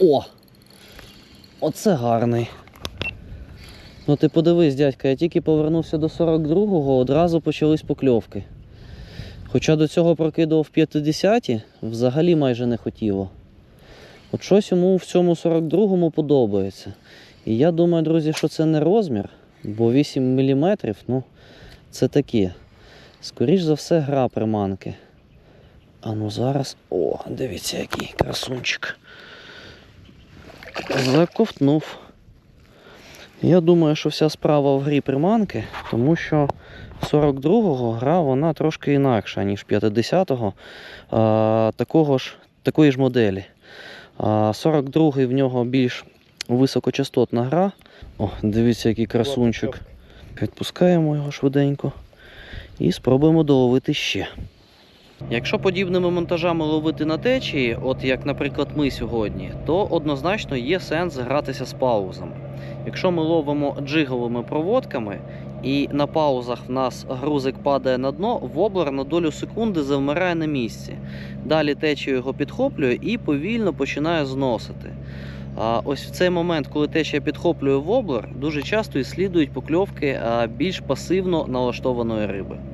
О! Оце гарний. Ну ти подивись, дядька, я тільки повернувся до 42-го, одразу почались покльовки. Хоча до цього прокидував 50-ті, взагалі майже не хотіло. От щось йому в цьому 42-му подобається. І я думаю, друзі, що це не розмір, бо 8 мм, ну, це таке. Скоріш за все, гра приманки. А ну зараз. О, дивіться, який красунчик. Заковтнув. Я думаю, що вся справа в грі приманки, тому що 42-го гра вона трошки інакша, ніж 50-го такого ж, такої ж моделі. 42-й в нього більш високочастотна гра. О, дивіться, який красунчик. Відпускаємо його швиденько і спробуємо доловити ще. Якщо подібними монтажами ловити на течії, от як, наприклад, ми сьогодні, то однозначно є сенс гратися з паузами. Якщо ми ловимо джиговими проводками і на паузах в нас грузик падає на дно, воблер на долю секунди завмирає на місці. Далі течія його підхоплює і повільно починає зносити. А ось в цей момент, коли течія підхоплює воблер, дуже часто і слідують покльовки більш пасивно налаштованої риби.